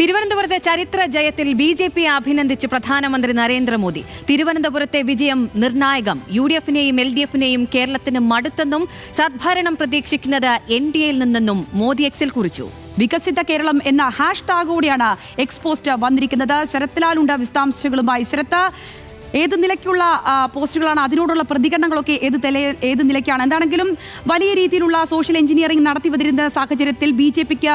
തിരുവനന്തപുരത്തെ ചരിത്ര ജയത്തിൽ ബി ജെ പി അഭിനന്ദിച്ച് പ്രധാനമന്ത്രി നരേന്ദ്രമോദി. തിരുവനന്തപുരത്തെ വിജയം നിർണായകം. യു ഡി എഫിനെയും എൽ ഡി എഫിനെയും കേരളത്തിന് മടുത്തെന്നും സദ്ഭരണം പ്രതീക്ഷിക്കുന്നത് എൻ ഡി എയിൽ നിന്നെന്നും മോദി എക്സിൽ കുറിച്ചു. വികസിത കേരളം എന്ന ഹാഷ്ടാഗോടെയാണ് എക്സ്പോസ്റ്റ് വന്നിരിക്കുന്നത്. ശരത്ലാലുണ്ട് വിശദാംശങ്ങളുമായി ശരത്ത് ഏത് നിലയ്ക്കുള്ള പോസ്റ്റുകളാണ് അതിനോടുള്ള പ്രതികരണങ്ങളൊക്കെ ഏത് തെല ഏത് നിലയ്ക്കാണ്? എന്താണെങ്കിലും വലിയ രീതിയിലുള്ള സോഷ്യൽ എഞ്ചിനീയറിംഗ് നടത്തി വരുന്ന സാഹചര്യത്തിൽ ബി ജെ പിക്ക്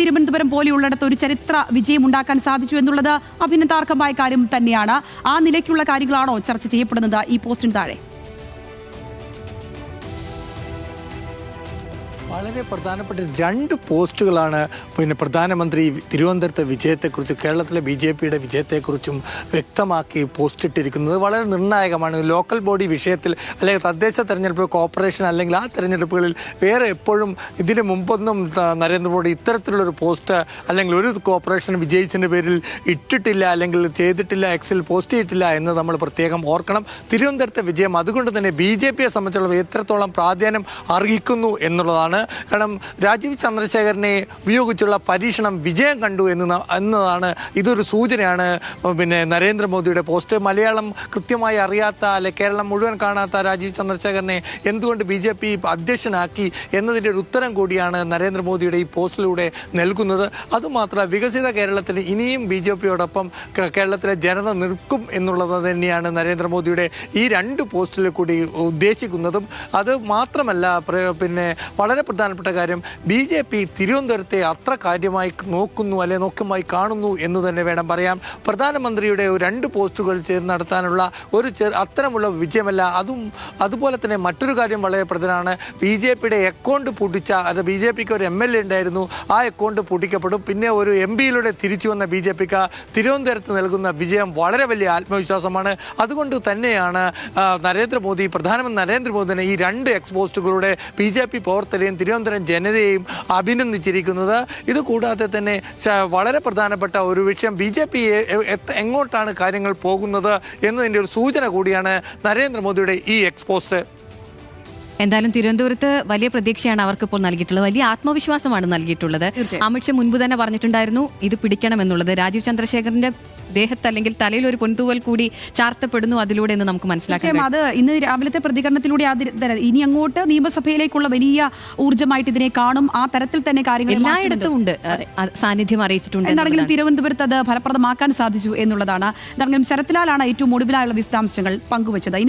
തിരുവനന്തപുരം പോലെയുള്ളിടത്ത് ഒരു ചരിത്ര വിജയം ഉണ്ടാക്കാൻ സാധിച്ചു എന്നുള്ളത് അഭിനന്ദാർഹമായ കാര്യം തന്നെയാണ്. ആ നിലയ്ക്കുള്ള കാര്യങ്ങളാണോ ചർച്ച ചെയ്യപ്പെടുന്നത് ഈ പോസ്റ്റിന് താഴെ? വളരെ പ്രധാനപ്പെട്ട രണ്ട് പോസ്റ്റുകളാണ് പിന്നെ പ്രധാനമന്ത്രി തിരുവനന്തപുരത്തെ വിജയത്തെക്കുറിച്ച് കേരളത്തിലെ ബി ജെ പിയുടെ വിജയത്തെക്കുറിച്ചും വ്യക്തമാക്കി പോസ്റ്റ് ഇട്ടിരിക്കുന്നത് വളരെ നിർണായകമാണ്. ലോക്കൽ ബോഡി വിഷയത്തിൽ അല്ലെങ്കിൽ തദ്ദേശ തെരഞ്ഞെടുപ്പ് കോർപ്പറേഷൻ അല്ലെങ്കിൽ ആ തെരഞ്ഞെടുപ്പുകളിൽ വേറെ എപ്പോഴും ഇതിന് മുമ്പൊന്നും നരേന്ദ്രമോദി ഇത്തരത്തിലുള്ളൊരു പോസ്റ്റ് അല്ലെങ്കിൽ ഒരു കോർപ്പറേഷൻ വിജയിച്ചതിന്റെ പേരിൽ ഇട്ടിട്ടില്ല അല്ലെങ്കിൽ ചെയ്തിട്ടില്ല എക്സിൽ പോസ്റ്റ് ചെയ്തിട്ടില്ല എന്ന് നമ്മൾ പ്രത്യേകം ഓർക്കണം. തിരുവനന്തപുരത്തെ വിജയം അതുകൊണ്ട് തന്നെ ബി ജെ പിയെ സംബന്ധിച്ചുള്ള എത്രത്തോളം പ്രാധാന്യം അർഹിക്കുന്നു എന്നുള്ളതാണ് കാരണം രാജീവ് ചന്ദ്രശേഖരനെ ഉപയോഗിച്ചുള്ള പരീക്ഷണം വിജയം കണ്ടു എന്ന് എന്നതാണ് ഇതൊരു സൂചനയാണ്. പിന്നെ നരേന്ദ്രമോദിയുടെ പോസ്റ്റ്. മലയാളം കൃത്യമായി അറിയാത്ത അല്ലെ കേരളം മുഴുവൻ കാണാത്ത രാജീവ് ചന്ദ്രശേഖരനെ എന്തുകൊണ്ട് ബി ജെ പി അധ്യക്ഷനാക്കി എന്നതിന്റെ ഒരു ഉത്തരം കൂടിയാണ് നരേന്ദ്രമോദിയുടെ ഈ പോസ്റ്റിലൂടെ നൽകുന്നത്. അതുമാത്രം വികസിത കേരളത്തിൽ ഇനിയും ബി ജെ പിയോടൊപ്പം കേരളത്തിലെ ജനത നിൽക്കും എന്നുള്ളത് തന്നെയാണ് നരേന്ദ്രമോദിയുടെ ഈ രണ്ട് പോസ്റ്റിൽ കൂടി ഉദ്ദേശിക്കുന്നതും. അത് മാത്രമല്ല പിന്നെ വളരെ പ്രധാനപ്പെട്ട കാര്യം ബി ജെ പി തിരുവനന്തപുരത്തെ അത്ര കാര്യമായി നോക്കുന്നു അല്ലെ നോക്കുമായി കാണുന്നു എന്ന് തന്നെ വേണം പറയാം. പ്രധാനമന്ത്രിയുടെ രണ്ട് പോസ്റ്റുകൾ ചേർന്ന് നടത്താനുള്ള ഒരു ചെ അത്തരമുള്ള വിജയമല്ല അതും അതുപോലെ തന്നെ മറ്റൊരു കാര്യം വളരെ പ്രധാനമാണ്. ബി ജെ പിയുടെ അക്കൗണ്ട് പൂട്ടിച്ച അത് ബി ജെ പിക്ക് ഒരു എം എൽ എ ഉണ്ടായിരുന്നു ആ അക്കൗണ്ട് പൂട്ടിക്കപ്പെടും. പിന്നെ ഒരു എം പിയിലൂടെ തിരിച്ചു വന്ന ബി ജെ പിക്ക് തിരുവനന്തപുരത്ത് നൽകുന്ന വിജയം വളരെ വലിയ ആത്മവിശ്വാസമാണ്. അതുകൊണ്ട് തന്നെയാണ് നരേന്ദ്രമോദി പ്രധാനമന്ത്രി നരേന്ദ്രമോദിനെ ഈ രണ്ട് എക്സ്പോസ്റ്റുകളുടെ ബി ജെ പി പ്രവർത്തകരെയും തിരുവനന്തപുരം ജനതയെയും അഭിനന്ദിച്ചിരിക്കുന്നത്. ഇത് കൂടാതെ തന്നെ വളരെ പ്രധാനപ്പെട്ട ഒരു വിഷയം ബി ജെ പി എങ്ങോട്ടാണ് കാര്യങ്ങൾ പോകുന്നത് എന്നതിന്റെ ഒരു സൂചന കൂടിയാണ് നരേന്ദ്രമോദിയുടെ ഈ എക്സ്പോസ്റ്റ് എന്തായാലും തിരുവനന്തപുരത്ത് വലിയ പ്രതീക്ഷയാണ് അവർക്ക് ഇപ്പോൾ നൽകിയിട്ടുള്ളത്. വലിയ ആത്മവിശ്വാസമാണ് നൽകിയിട്ടുള്ളത്. അമിത് അമിത്ഷാ മുൻപ് തന്നെ പറഞ്ഞിട്ടുണ്ടായിരുന്നു ഇത് പിടിക്കണം എന്നുള്ളത് രാജീവ് ചന്ദ്രശേഖറിന്റെ ദേഹത്ത് അല്ലെങ്കിൽ തലയിൽ ഒരു പൊൻതൂവൽ കൂടി ചാർത്തപ്പെടുന്നു അതിലൂടെ എന്ന് നമുക്ക് മനസ്സിലാക്കാം അത് ഇന്ന് രാവിലത്തെ പ്രതികരണത്തിലൂടെ ഇനി അങ്ങോട്ട് നിയമസഭയിലേക്കുള്ള വലിയ ഊർജമായിട്ട് ഇതിനെ കാണും. ആ തരത്തിൽ തന്നെ കാര്യങ്ങൾ എല്ലായിടത്തും ഉണ്ട്. സാന്നിധ്യം അറിയിച്ചിട്ടുണ്ട് എന്താണെങ്കിലും. തിരുവനന്തപുരത്ത് അത് ഫലപ്രദമാക്കാൻ സാധിച്ചു എന്നുള്ളതാണ്. എന്താണെങ്കിലും ശരത്ലാലാണ് ഏറ്റവും ഒടുവിലായുള്ള വിശദാംശങ്ങൾ പങ്കുവച്ചത്.